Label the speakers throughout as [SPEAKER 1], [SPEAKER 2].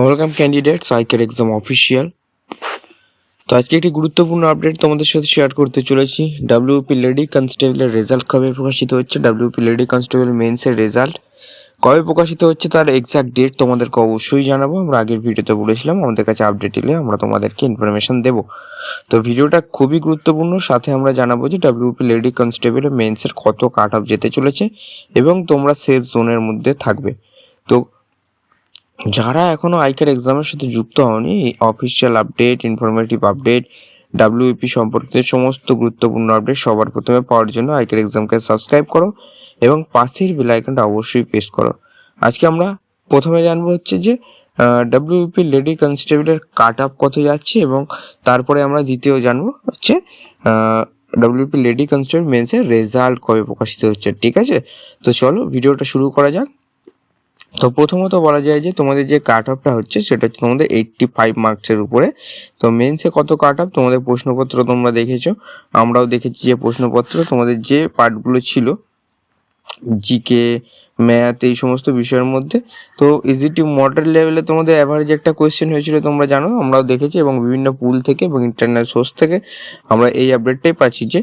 [SPEAKER 1] Welcome candidates আইকের exam official তো আজকে একটি গুরুত্বপূর্ণ আপডেট তোমাদের সাথে শেয়ার করতে চলেছি। ডাব্লিউপি লেডি কনস্টেবলের রেজাল্ট কবে প্রকাশিত হচ্ছে? ডাব্লিউপি লেডি কনস্টেবল মেন্সের রেজাল্ট কবে প্রকাশিত হচ্ছে? তার এক্সাক্ট ডেট তোমাদেরকে অবশ্যই জানাব। আমরা আগের ভিডিওতে বলেছিলাম, আমাদের কাছে আপডেট এলে আমরা তোমাদেরকে ইনফরমেশন দেব। তো ভিডিওটা খুবই গুরুত্বপূর্ণ। সাথে আমরা জানাব যে ডাব্লিউপি লেডি কনস্টেবল মেন্সের কত কাট অফ যেতে চলেছে এবং তোমরা সেফ জোনের মধ্যে থাকবে। তো যারা এখনও আইকার এক্সামের সাথে যুক্ত হয়নি official update informative update WP সম্পর্কিত সমস্ত গুরুত্বপূর্ণ আপডেট সবার প্রথমে পাওয়ার জন্য আইকার এক্সামকে সাবস্ক্রাইব করো এবং পাশের বেল আইকনটা অবশ্যই প্রেস করো। আজকে আমরা প্রথমে জানব হচ্ছে যে ডাব্লিউপি লেডি কনস্টেবলের কাট আপ কত যাচ্ছে এবং তারপরে আমরা দ্বিতীয় জানব হচ্ছে ডাব্লিউপি লেডি কনস্টেবল মেন্সের রেজাল্ট কবে প্রকাশিত হচ্ছে, ঠিক আছে? তো চলো ভিডিওটা শুরু করা যাক। তো প্রথমত বলা যায় যে তোমাদের যে কাট অফটা হচ্ছে সেটা হচ্ছে তোমাদের এইটটি ফাইভ মার্কসের উপরে। তো মেন্সে কত কাট অফ তোমাদের প্রশ্নপত্র তোমরা দেখেছ। আমরাও দেখেছি যে প্রশ্নপত্র। তোমাদের যে পার্টগুলো ছিল জিকে ম্যাথ এই সমস্ত বিষয়ের মধ্যে। তো ইজিটি মডেল লেভেলে তোমাদের অ্যাভারেজ একটা কোয়েশ্চেন হয়েছিল তোমরা জানো? আমরাও দেখেছি এবং বিভিন্ন পুল থেকে এবং ইন্টারনাল সোর্স থেকে আমরা এই আপডেটটাই পাচ্ছি যে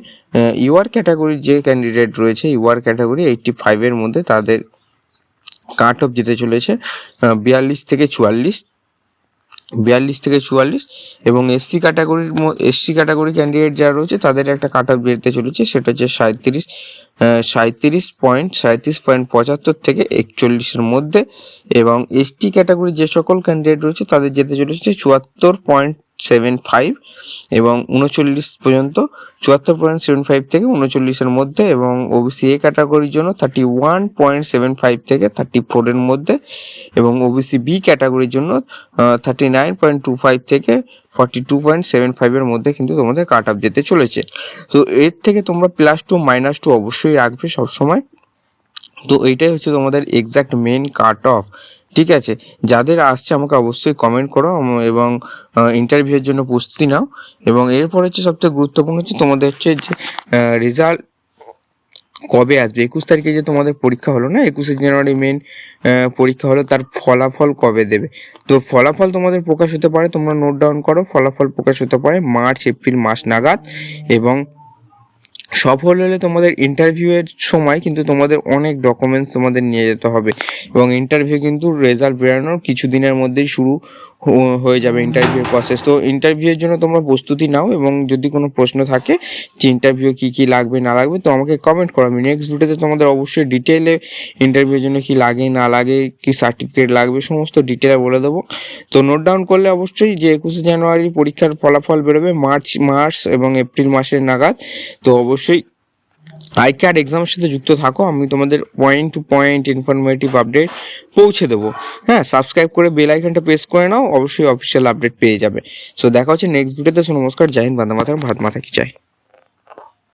[SPEAKER 1] ইউআর ক্যাটাগরির যে ক্যান্ডিডেট রয়েছে ইউআর ক্যাটাগরি এইটটি ফাইভের মধ্যে তাদের কাট অফ যেতে চলেছে বিয়াল্লিশ থেকে চুয়াল্লিশ, বিয়াল্লিশ থেকে চুয়াল্লিশ, এবং এসসি ক্যাটাগরির এসসি ক্যাটাগরি ক্যান্ডিডেট যারা রয়েছে, তাদের একটা কাট অফ যেতে চলেছে, সেটা হচ্ছে সাঁত্রিশ সাঁত্রিশ পয়েন্ট সাঁত্রিশ পয়েন্ট পঁচাত্তর থেকে একচল্লিশের মধ্যে, এবং এসটি ক্যাটাগরি যে সকল ক্যান্ডিডেট রয়েছে, তাদের যেতে চলেছে চুয়াত্তর পয়েন্ট সেভেন ফাইভ এবং উনচল্লিশ পর্যন্ত, চুয়াত্তর পয়েন্ট সেভেন ফাইভ থেকে উনচল্লিশের মধ্যে এবং ওবিসি এ ক্যাটাগরির জন্য thirty one point seven five থেকে থার্টি ফোরের মধ্যে এবং ওবিসি বি ক্যাটাগরির জন্য thirty nine point two five থেকে ফর্টি টু পয়েন্ট সেভেন ফাইভের মধ্যে কিন্তু তোমাদের কাট আপ যেতে চলেছে। তো এর থেকে তোমরা প্লাস টু মাইনাস টু অবশ্যই রাখবে সবসময়। তো এইটাই হচ্ছে তোমাদের এক্সাক্ট মেন কাট অফ ঠিক আছে? যাদের আসছে আমাকে অবশ্যই কমেন্ট করো এবং ইন্টারভিউয়ের জন্য প্রস্তুতি নাও, এবং এরপর হচ্ছে সবথেকে গুরুত্বপূর্ণ হচ্ছে তোমাদের হচ্ছে যে রেজাল্ট কবে আসবে? একুশ তারিখে যে তোমাদের পরীক্ষা হলো না? একুশে জানুয়ারি মেন পরীক্ষা হলো, তার ফলাফল কবে দেবে? তো ফলাফল তোমাদের প্রকাশ হতে পারে, তোমরা নোট ডাউন করো, ফলাফল প্রকাশ হতে পারে মার্চ, এপ্রিল মাস নাগাদ, এবং সফল হলে তোমাদের ইন্টারভিউয়ের সময় কিন্তু তোমাদের অনেক ডকুমেন্টস তোমাদের নিয়ে যেতে হবে। এবং ইন্টারভিউ কিন্তু রেজাল্ট বেরানোর কিছু দিনের মধ্যেই শুরু হয়ে যাবে ইন্টারভিউ প্রসেস তো ইন্টারভিউয়ের জন্য তোমরা প্রস্তুতি নাও এবং যদি কোনো প্রশ্ন থাকে যে ইন্টারভিউ কী কী লাগবে, না লাগবে, তো আমাকে কমেন্ট করো। আমি নেক্সট ভিডিওতে তোমাদের অবশ্যই ডিটেলে ইন্টারভিউর জন্য কি লাগে, না লাগে, কি সার্টিফিকেট লাগবে, সমস্ত ডিটেলে বলে দেবো। তো নোট ডাউন করলে অবশ্যই যে একুশে জানুয়ারি পরীক্ষার ফলাফল বেরোবে, মার্চ মার্চ এবং এপ্রিল মাসের নাগাদ। তো অবশ্যই আই কার্ড এক্সামের সাথে যুক্ত থাকো, আমি তোমাদের point to point informative update পৌঁছে দেবো। হ্যাঁ সাবস্ক্রাইব করে বেল আইকনটা প্রেস করে নাও, অবশ্যই অফিসিয়াল আপডেট পেয়ে যাবে। সো দেখা হচ্ছে নেক্সট ভিডিওতে সো নমস্কার, জয় হিন্দ, বান্দা মাথার ভাত মাথা কি চাই?